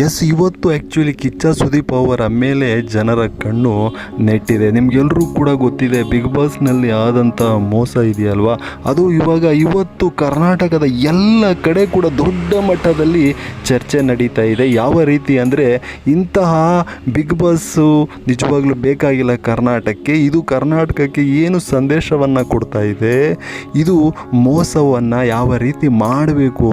S, ಇವತ್ತು actually Kichcha Sudeep ಅವರ ಮೇಲೆ ಜನರ ಕಣ್ಣು ನೆಟ್ಟಿದೆ. ನಿಮಗೆಲ್ಲರೂ ಕೂಡ ಗೊತ್ತಿದೆ ಬಿಗ್ ಬಾಸ್ನಲ್ಲಿ ಆದಂಥ ಮೋಸ ಇದೆಯಲ್ವಾ? ಅದು ಇವಾಗ ಇವತ್ತು ಕರ್ನಾಟಕದ ಎಲ್ಲ ಕಡೆ ಕೂಡ ದೊಡ್ಡ ಮಟ್ಟದಲ್ಲಿ ಚರ್ಚೆ ನಡೀತಾ ಇದೆ. ಯಾವ ರೀತಿ ಅಂದರೆ ಇಂತಹ ಬಿಗ್ ಬಾಸ್ಸು ನಿಜವಾಗ್ಲೂ ಬೇಕಾಗಿಲ್ಲ ಕರ್ನಾಟಕಕ್ಕೆ. ಇದು ಕರ್ನಾಟಕಕ್ಕೆ ಏನು ಸಂದೇಶವನ್ನು ಕೊಡ್ತಾ ಇದೆ? ಇದು ಮೋಸವನ್ನು ಯಾವ ರೀತಿ ಮಾಡಬೇಕು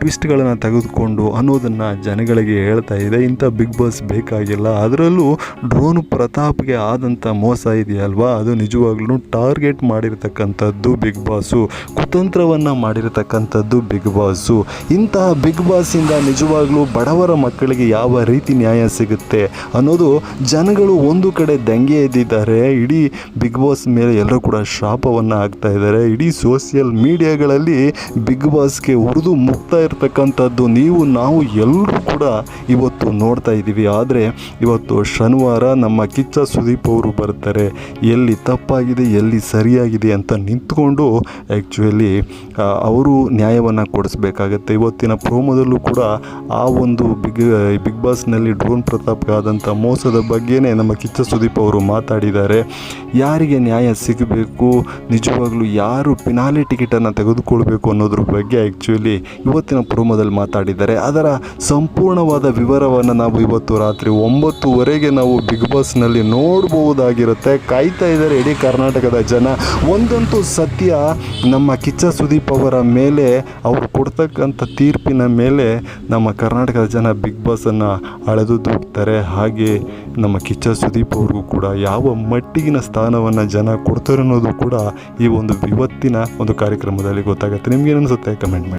ಟ್ವಿಸ್ಟ್ಗಳನ್ನು ತೆಗೆದುಕೊಂಡು ಅನ್ನೋದನ್ನು ಜನಗಳಿಗೆ ಹೇಳ್ತಾ ಇದೆ, ಇಂಥ ಬಿಗ್ ಬಾಸ್ ಬೇಕಾಗಿಲ್ಲ. ಅದರಲ್ಲೂ ಡ್ರೋನ್ ಪ್ರತಾಪ್ಗೆ ಆದಂಥ ಮೋಸ ಇದೆಯಲ್ವಾ? ಅದು ನಿಜವಾಗ್ಲೂ ಟಾರ್ಗೆಟ್ ಮಾಡಿರ್ತಕ್ಕಂಥದ್ದು ಬಿಗ್ ಬಾಸು, ಕುತಂತ್ರವನ್ನು ಮಾಡಿರತಕ್ಕಂಥದ್ದು ಬಿಗ್ ಬಾಸು. ಇಂತಹ ಬಿಗ್ ಬಾಸಿಂದ ನಿಜವಾಗ್ಲೂ ಬಡವರ ಮಕ್ಕಳಿಗೆ ಯಾವ ರೀತಿ ನ್ಯಾಯ ಸಿಗುತ್ತೆ ಅನ್ನೋದು ಜನಗಳು ಒಂದು ಕಡೆ ದಂಗೆ ಎದ್ದಿದ್ದಾರೆ. ಇಡೀ ಬಿಗ್ ಬಾಸ್ ಮೇಲೆ ಎಲ್ಲರೂ ಕೂಡ ಶಾಪವನ್ನು ಹಾಕ್ತಾ ಇದ್ದಾರೆ. ಇಡೀ ಸೋಷಿಯಲ್ ಮೀಡಿಯಾಗಳಲ್ಲಿ ಬಿಗ್ ಬಾಸ್ಗೆ ಉರಿದು ಮುಕ್ತಾ ಇರತಕ್ಕಂಥದ್ದು ನೀವು, ನಾವು ಎಲ್ಲರೂ ಕೂಡ ಇವತ್ತು ನೋಡ್ತಾ ಇದ್ದೀವಿ. ಆದರೆ ಇವತ್ತು ಶನಿವಾರ ನಮ್ಮ ಕಿಚ್ಚ ಸುದೀಪ್ ಅವರು ಬರ್ತಾರೆ. ಎಲ್ಲಿ ತಪ್ಪಾಗಿದೆ, ಎಲ್ಲಿ ಸರಿಯಾಗಿದೆ ಅಂತ ನಿಂತ್ಕೊಂಡು ಆ್ಯಕ್ಚುಲಿ ಅವರು ನ್ಯಾಯವನ್ನು ಕೊಡಿಸ್ಬೇಕಾಗತ್ತೆ. ಇವತ್ತಿನ ಪ್ರೋಮೋದಲ್ಲೂ ಕೂಡ ಆ ಒಂದು ಬಿಗ್ ಬಿಗ್ ಬಾಸ್ನಲ್ಲಿ ಡ್ರೋನ್ ಪ್ರತಾಪ್ಗಾದಂಥ ಮೋಸದ ಬಗ್ಗೆನೇ ನಮ್ಮ ಕಿಚ್ಚ ಸುದೀಪ್ ಅವರು ಮಾತಾಡಿದ್ದಾರೆ. ಯಾರಿಗೆ ನ್ಯಾಯ ಸಿಗಬೇಕು, ನಿಜವಾಗ್ಲೂ ಯಾರು ಪಿನಾಲಿ ಟಿಕೆಟನ್ನು ತೆಗೆದುಕೊಳ್ಬೇಕು ಅನ್ನೋದ್ರ ಬಗ್ಗೆ ಆ್ಯಕ್ಚುಲಿ ಇವತ್ತಿನ ಪ್ರೋಮೋದಲ್ಲಿ ಮಾತಾಡಿದ್ದಾರೆ. ಅದರ ಸಂಪೂರ್ಣವಾದ ವಿವರವನ್ನು ನಾವು ಇವತ್ತು ರಾತ್ರಿ ಒಂಬತ್ತುವರೆಗೆ ನಾವು ಬಿಗ್ ಬಾಸ್ನಲ್ಲಿ ನೋಡ್ಬೋದಾಗಿರುತ್ತೆ ಕಾಯ್ತಾ ಇದ್ದಾರೆ ಇಡೀ ಕರ್ನಾಟಕದ ಜನ. ಒಂದಂತೂ ಸತ್ಯ, ನಮ್ಮ ಕಿಚ್ಚ ಸುದೀಪ್ ಅವರ ಮೇಲೆ, ಅವರು ಕೊಡ್ತಕ್ಕಂಥ ತೀರ್ಪಿನ ಮೇಲೆ ನಮ್ಮ ಕರ್ನಾಟಕದ ಜನ ಬಿಗ್ ಬಾಸನ್ನು ಅಳೆದು ದೂಡ್ತಾರೆ ಹಾಗೆ ನಮ್ಮ ಕಿಚ್ಚ ಸುದೀಪ್ ಅವ್ರಿಗೂ ಕೂಡ ಯಾವ ಮಟ್ಟಿಗಿನ ಸ್ಥಾನವನ್ನು ಜನ ಕೊಡ್ತಾರೆ ಅನ್ನೋದು ಕೂಡ ಈ ಒಂದು ಇವತ್ತಿನ ಒಂದು ಕಾರ್ಯಕ್ರಮದಲ್ಲಿ ಗೊತ್ತಾಗುತ್ತೆ. ನಿಮ್ಗೇನು ಅನಿಸುತ್ತೆ? ಕಮೆಂಟ್ ಮಾಡಿ.